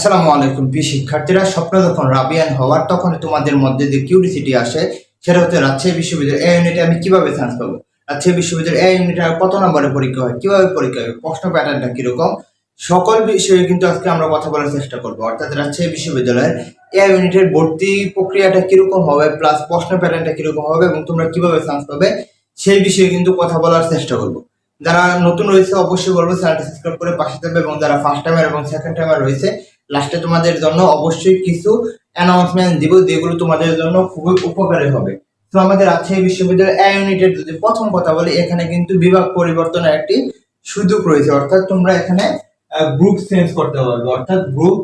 আসসালামু আলাইকুম, প্রিয় শিক্ষার্থীরা। স্বপ্ন যখন রাবিয়ান হওয়ার তখন তোমাদের মধ্যে যে কিউরিসিটি আসে, সেটা হচ্ছে রাজশাহী বিশ্ববিদ্যালয় এই ইউনিটে আমি কীভাবে চান্স পাবো? রাজশাহী বিশ্ববিদ্যালয় এই ইউনিটে কত নম্বরে পরীক্ষা হয়? কীভাবে পরীক্ষা হবে প্রশ্ন প্যাটার্নটা কীরকম? সকল বিষয়ে কিন্তু আজকে আমরা কথা বলার চেষ্টা করব। অর্থাৎ রাজশাহী বিশ্ববিদ্যালয়ের এ ইউনিটের ভর্তি প্রক্রিয়াটা কীরকম হবে প্লাস প্রশ্ন প্যাটার্নটা কীরকম হবে এবং তোমরা কীভাবে চান্স পাবে, সেই বিষয়ে কিন্তু কথা বলার চেষ্টা করব। যারা নতুন রয়েছে, অবশ্যই বলব চ্যানেলটা সাবস্ক্রাইব করে পাশে থাকবে এবং যারা ফার্স্ট টাইমার এবং সেকেন্ড টাইমার রয়েছে লাস্টে তোমাদের জন্য অবশ্যই কিছু অ্যানাউন্সমেন্ট দিব, যেগুলো তোমাদের জন্য খুবই উপকারী হবে। তো আমাদের রাজশাহী বিশ্ববিদ্যালয় এ ইউনিটের যদি প্রথম কথা বলি, এখানে কিন্তু বিভাগ পরিবর্তনের একটি সুযোগ রয়েছে। অর্থাৎ তোমরা এখানে গ্রুপ চেঞ্জ করতে পারবে। অর্থাৎ গ্রুপ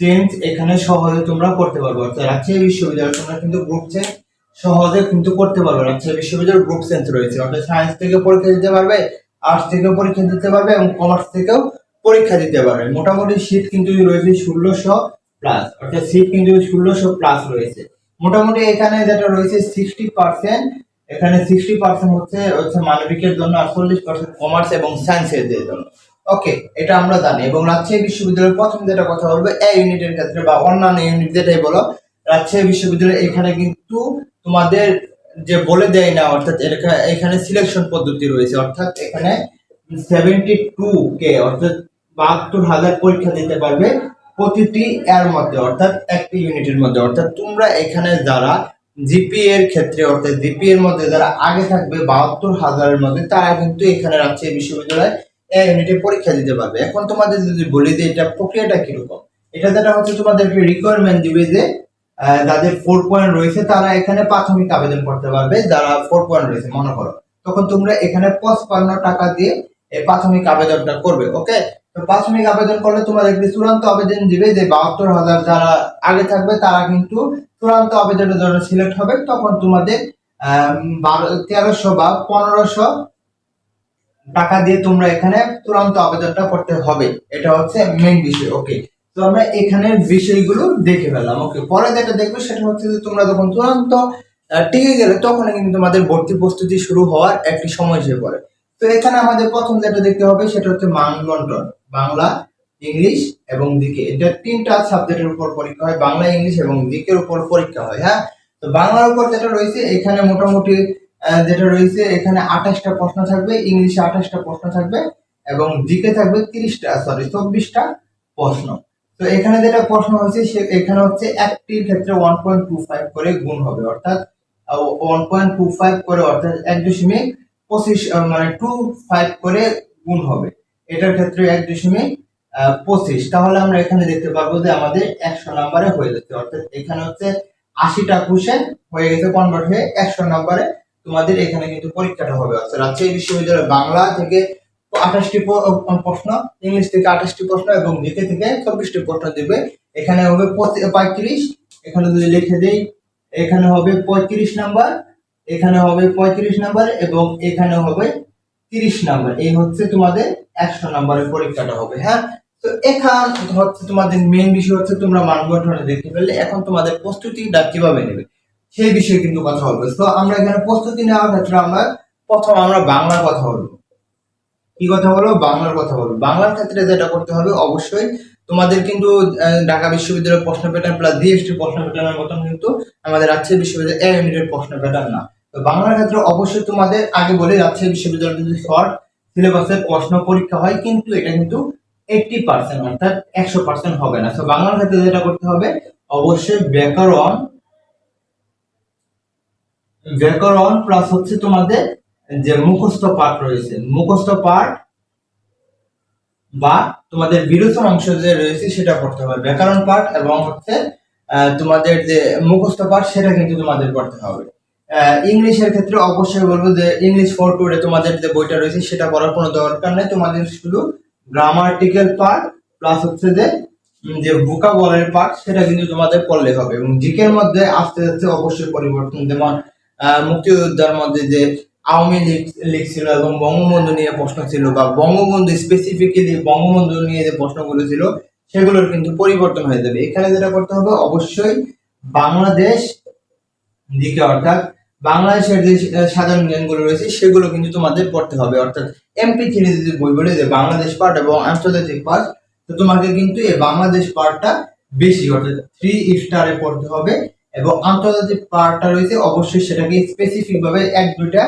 চেঞ্জ এখানে সহজে তোমরা করতে পারবে। অর্থাৎ রাজশাহী বিশ্ববিদ্যালয় তোমরা কিন্তু গ্রুপ চেঞ্জ সহজে কিন্তু করতে পারবে। রাজশাহী বিশ্ববিদ্যালয় গ্রুপ চেঞ্জ রয়েছে। অর্থাৎ সায়েন্স থেকে পরীক্ষা দিতে পারবে আর্টস থেকেও পরীক্ষা দিতে পারবে এবং কমার্স থেকেও পরীক্ষা দিতে পারবে। মোটামুটি সিট কিন্তু রয়েছে ষোলোশো প্লাস অর্থাৎ সিট কিন্তু ষোলোশো প্লাস রয়েছে। মোটামুটি এখানে যেটা রয়েছে সিক্সটি পার্সেন্ট এখানে সিক্সটি পার্সেন্ট হচ্ছে হচ্ছে মানবিকের জন্য আর চল্লিশ পার্সেন্ট কমার্স এবং সায়েন্সের জন্য। ওকে এটা আমরা জানি। এবং রাজশাহী বিশ্ববিদ্যালয়ের প্রথম যেটা কথা বলব এ ইউনিটের ক্ষেত্রে বা অন্যান্য ইউনিট যেটাই বলো, রাজশাহী বিশ্ববিদ্যালয় এখানে কিন্তু তোমাদের যে বলে দেয় না, অর্থাৎ এখানে- সিলেকশন পদ্ধতি রয়েছে। অর্থাৎ এখানে সেভেন্টি টু কে অর্থাৎ বাহাত্তর হাজার পরীক্ষা দিতে পারবে প্রতিটি এর মধ্যে, অর্থাৎ একটি ইউনিটের মধ্যে। অর্থাৎ তোমরা এখানে যারা জিপি এর ক্ষেত্রে, অর্থাৎ জিপি এর মধ্যে যারা আগে থাকবে, বাহাত্তর হাজারের মধ্যে, তারা কিন্তু এখানে রাজশাহী বিশ্ববিদ্যালয়ে এই ইউনিটে পরীক্ষা দিতে পারবে। এখন তোমাদের যদি বলি যে এটা প্রক্রিয়াটা কীরকম, এটা যেটা হচ্ছে তোমাদেরকে রিকোয়ারমেন্ট দিবে যে যাদের ফোর পয়েন্ট রয়েছে, তারা এখানে প্রাথমিক আবেদন করতে পারবে, যারা ফোর পয়েন্ট রয়েছে, মনে করো। তখন তোমরা এখানে পঁচপান্ন টাকা দিয়ে প্রাথমিক আবেদনটা করবে ওকে তো প্রাথমিক আবেদন করলে তোমাদেরকে চূড়ান্ত আবেদন দিবে যে বাহাত্তর হাজার যারা আগে থাকবে, তারা কিন্তু চূড়ান্ত আবেদনের জন্য সিলেক্ট হবে, তখন তোমাদের তেরোশো বা পনেরোশো টাকা দিয়ে তোমরা এখানে চূড়ান্ত আবেদনটা করতে হবে। এটা হচ্ছে মেইন বিষয় ওকে তো আমরা এখানের বিষয়গুলো দেখে ফেললাম ওকে পরে যেটা দেখবে সেটা হচ্ছে যে তোমরা যখন চূড়ান্ত টিকে গেলে তখন কিন্তু তোমাদের ভর্তি প্রস্তুতি শুরু হওয়ার একটি সময় এসে পড়ে। তো এখানে আমাদের প্রথম যেটা দেখতে হবে সেটা হচ্ছে মানবন্টন বাংলা, ইংলিশ এবং দিকে। এটা তিনটা সাবজেক্টের উপর পরীক্ষা হয়, বাংলা, ইংলিশ এবং দিকের উপর পরীক্ষা হয় হ্যাঁ? তো বাংলার উপর যেটা রয়েছে, এখানে মোটামুটি যেটা রয়েছে, এখানে আঠাশটা প্রশ্ন থাকবে, ইংলিশে আঠাশটা প্রশ্ন থাকবে এবং দিকে থাকবে তিরিশটা সরি চব্বিশটা প্রশ্ন। তো এখানে যেটা প্রশ্ন হচ্ছে, সে, এখানে হচ্ছে একটির ক্ষেত্রে ওয়ান পয়েন্ট টু ফাইভ করে গুণ হবে, অর্থাৎ ওয়ান পয়েন্ট টু ফাইভ করে, অর্থাৎ এক দশমিক পঁচিশ মানে টু ফাইভ করে গুণ হবে। এটার ক্ষেত্রে এক দশমিক পঁচিশ। তাহলে আমরা এখানে দেখতে পারব যে আমাদের একশো নাম্বারে হয়ে যাচ্ছে অর্থাৎ এখানে হচ্ছে আশিটা কোশ্চেন হয়ে গেছে কনভার্ট হয়ে একশো নাম্বারে তোমাদের এখানে কিন্তু পরীক্ষাটা হবে। অর্থাৎ রাজশাহী বিশ্ববিদ্যালয় বাংলা থেকে আঠাশটি প্রশ্ন, ইংলিশ থেকে আঠাশটি প্রশ্ন এবং জিকে থেকে চব্বিশটি প্রশ্ন দিবে। এখানে হবে পঁয়ত্রিশ। এখানে যদি লিখে দেই, এখানে হবে পঁয়ত্রিশ নাম্বার, এখানে হবে পঁয়ত্রিশ নাম্বার এবং এখানে হবে তিরিশ নাম্বার, এই হচ্ছে তোমাদের একশো নাম্বারের পরীক্ষাটা হবে হ্যাঁ? তো এখান হচ্ছে তোমাদের মেন বিষয় হচ্ছে তোমরা মানবন্ধনে দেখতে পেলে, এখন তোমাদের প্রস্তুতিটা কীভাবে নেবে, সেই বিষয়ে কিন্তু কথা বলব তো আমরা এখানে প্রস্তুতি নেওয়ার ক্ষেত্রে আমরা প্রথম আমরা বাংলার কথা বলব। কি কথা বলব? বাংলার কথা বলব। বাংলার ক্ষেত্রে যেটা করতে হবে অবশ্যই, তোমাদের কিন্তু ঢাকা বিশ্ববিদ্যালয়ের প্রশ্ন প্যাটার্ন প্লাস ডিএসটি প্রশ্ন প্যাটার্নের মতন কিন্তু আমাদের রাজশাহী বিশ্ববিদ্যালয় এ ইউনিটের প্রশ্ন প্যাটার্ন না। বাংলার ক্ষেত্রে অবশ্যই তোমাদের আগে বলে রাজশাহী বিশ্ববিদ্যালয় শর্ট সিলেবাসের প্রশ্ন পরীক্ষা হয়, কিন্তু এটা কিন্তু এইটটি পার্সেন্ট অর্থাৎ একশো পার্সেন্ট হবে না। তো বাংলার ক্ষেত্রে যেটা করতে হবে, অবশ্যই ব্যাকরণ ব্যাকরণ প্লাস হচ্ছে তোমাদের যে মুখস্থ পাঠ রয়েছে। মুখস্থ পাঠ বা তোমাদের বিরোচন অংশ যে রয়েছে, সেটা পড়তে হবে। ব্যাকরণ পাঠ এবং হচ্ছে তোমাদের যে মুখস্থ পাঠ, সেটা কিন্তু তোমাদের পড়তে হবে। ইংলিশের ক্ষেত্রে অবশ্যই বলব যে ইংলিশ ফোর টুরে তোমাদের যে বইটা রয়েছে, সেটা পড়ার কোনো দরকার নেই। তোমাদের শুধু গ্রামার্টিক্যাল পার্ট প্লাস হচ্ছে যে যে ভোকাবুলারি পার্ট সেটা কিন্তু তোমাদের পড়লে হবে। এবং জিকের মধ্যে আস্তে আস্তে অবশ্যই পরিবর্তন। যেমন মুক্তিযোদ্ধার মধ্যে যে আওয়ামী লীগ লীগ ছিল এবং বঙ্গবন্ধু নিয়ে প্রশ্ন ছিল, বা বঙ্গবন্ধু স্পেসিফিক্যালি বঙ্গবন্ধু নিয়ে যে প্রশ্নগুলো ছিল, সেগুলোর কিন্তু পরিবর্তন হয়ে যাবে। এখানে যেটা করতে হবে, অবশ্যই বাংলাদেশ দিকে অর্থাৎ বাংলাদেশের যে সাধারণ জ্ঞানগুলো রয়েছে, সেগুলো কিন্তু তোমাদের পড়তে হবে। অর্থাৎ এমপি থ্রি যদি বই বলে যে বাংলাদেশ পার্ট এবং আন্তর্জাতিক পার্ট তো তোমাকে কিন্তু এই বাংলাদেশ পার্টটা বেশি, অর্থাৎ থ্রি স্টারে পড়তে হবে। এবং আন্তর্জাতিক পার্টটা রয়েছে, অবশ্যই সেটাকে স্পেসিফিক ভাবে এক, দুইটা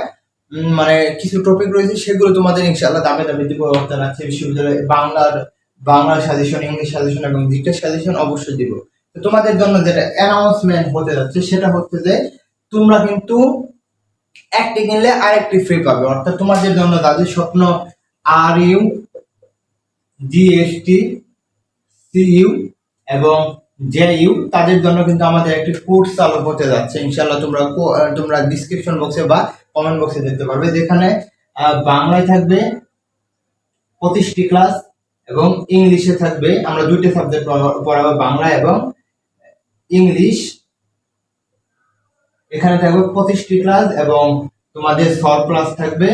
মানে কিছু টপিক রয়েছে, সেগুলো তোমাদের ইনশাআল্লাহ দামে দামে দিব। অর্থাৎ আছে বিশ্ববিদ্যালয়ে, বাংলার, বাংলা সাজেশন ইংলিশ সাজেশন এবং জিজ্ঞাসা সাজেশন অবশ্যই দিব। তো তোমাদের জন্য যেটা অ্যানাউন্সমেন্ট হতে যাচ্ছে, সেটা হচ্ছে যে তোমরা কিন্তু একটি কিনলে আরেকটি ফ্রি পাবে। অর্থাৎ তোমাদের জন্য যাদের স্বপ্ন আর ইউ জিএসটি সিইউ এবং জেইউ তাদের জন্য কিন্তু আমাদের একটি কোর্স চালু হতে যাচ্ছে। ইনশাল্লাহ তোমরা তোমরা ডিসক্রিপশন বক্সে বা কমেন্ট বক্সে দেখতে পারবে। যেখানে বাংলায় থাকবে পঁচিশটি ক্লাস এবং ইংলিশে থাকবে। আমরা দুইটা সাবজেক্ট পড়াবো বাংলা এবং ইংলিশ। এখানে থাকবে পঁচিশটি ক্লাস এবং তোমাদের সর ক্লাস থাকবে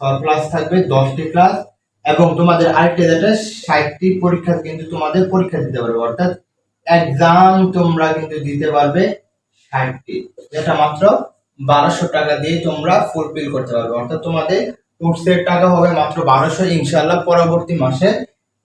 সর ক্লাস থাকবে দশটি ক্লাস এবং তোমাদের আরেকটা যেটা ষাটটি পরীক্ষা কিন্তু তোমাদের পরীক্ষা দিতে পারবে, অর্থাৎ এক্সাম তোমরা কিন্তু দিতে পারবে ষাটটি, যেটা মাত্র বারোশো টাকা দিয়ে তোমরা ফুলফিল করতে পারবে, অর্থাৎ তোমাদের কোর্সের টাকা হবে মাত্র বারোশো ইনশাল্লাহ পরবর্তী মাসে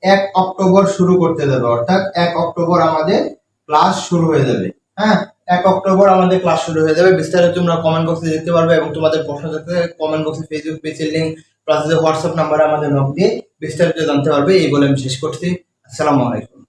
এক অক্টোবর শুরু করতে যাবে অর্থাৎ এক অক্টোবর আমাদের ক্লাস শুরু হয়ে যাবে হ্যাঁ? এক অক্টোবর আমাদের ক্লাস শুরু হয়ে যাবে। বিস্তারিত তোমরা কমেন্ট বক্সে দেখতে পারবে এবং তোমাদের প্রশ্ন থাকলে কমেন্ট বক্সে ফেসবুক পেজের লিঙ্ক প্লাস হোয়াটসঅ্যাপ নাম্বারে আমাদের নক দিয়ে বিস্তারিত জানতে পারবে। এই বলে আমি শেষ করছি। আসসালামু আলাইকুম।